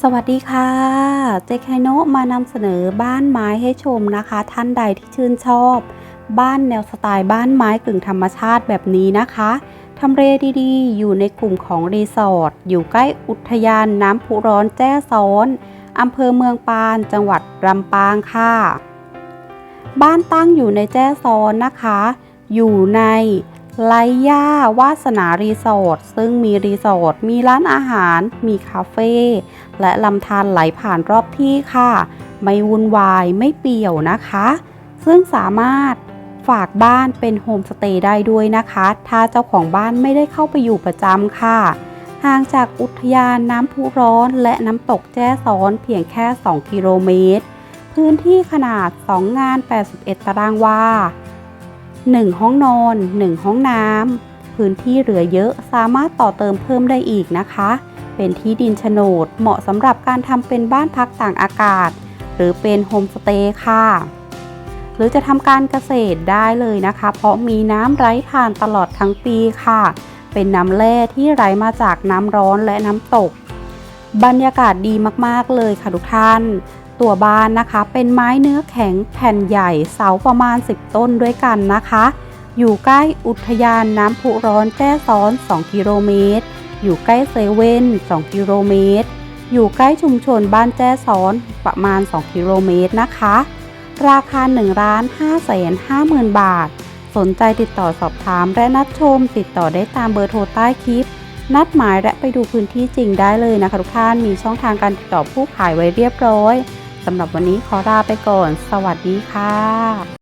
สวัสดีค่ะ เจคไคโนะมานำเสนอบ้านไม้ให้ชมนะคะ ท่านใดที่ชื่นชอบ บ้านแนวสไตล์บ้านไม้กึ่งธรรมชาติแบบนี้นะคะทำเลดีๆ อยู่ในกลุ่มของรีสอร์ทอยู่ใกล้อุทยานน้ำพุร้อนแจ้ซ้อนอำเภอเมืองปาน จังหวัดลำปางค่ะ บ้านตั้งอยู่ในแจ้ซ้อนนะคะ อยู่ใน ไลย่าวาสนารีสอร์ทซึ่งมีรีสอร์ทมีร้านอาหาร มีคาเฟ่และลำธารไหลผ่านรอบที่ค่ะ ไม่วุ่นวายไม่เปี่ยวนะคะ ซึ่งสามารถฝากบ้านเป็นโฮมสเตย์ได้ด้วยนะคะ ถ้าเจ้าของบ้านไม่ได้เข้าไปอยู่ประจำค่ะ ห่างจากอุทยานน้ำพุร้อนและน้ำตกแจ้ซ้อนเพียงแค่ 2 กิโลเมตร พื้นที่ขนาด 2 งาน 81 ตารางวา 1 ห้องนอน 1 ห้องน้ำพื้นที่เหลือเยอะสามารถต่อเติมเพิ่มได้อีกนะคะ เป็นที่ดินโฉนดเหมาะสำหรับการทำเป็นบ้านพักต่างอากาศ หรือเป็นโฮมสเตย์ค่ะ หรือจะทำการเกษตรได้เลยนะคะ เพราะมีน้ำไหลผ่านตลอดทั้งปีค่ะ เป็นน้ำแร่ที่ไหลมาจากน้ำร้อนและน้ำตก บรรยากาศดีมากๆเลยค่ะทุกท่าน ตัวบ้านนะคะ เป็นไม้เนื้อแข็งแผ่นใหญ่เสาประมาณ 10 ต้นด้วยกันนะคะ อยู่ใกล้อุทยานน้ำพุร้อนแจ้ซ้อน 2 กิโลเมตร อยู่ใกล้เซเว่น 2 กิโลเมตร อยู่ใกล้ชุมชนบ้านแจ้ซ้อนประมาณ 2 กิโลเมตรนะคะ ราคา1ล้าน5แสน5หมื่นบาท สนใจติดต่อสอบถามและนัดชม ติดต่อได้ตามเบอร์โทรใต้คลิปนัดหมายและไปดูพื้นที่จริงได้เลยนะคะทุกท่านมีช่องทางการติดต่อผู้ขายไว้เรียบร้อย สำหรับวันนี้ขอลาไปก่อน สวัสดีค่ะ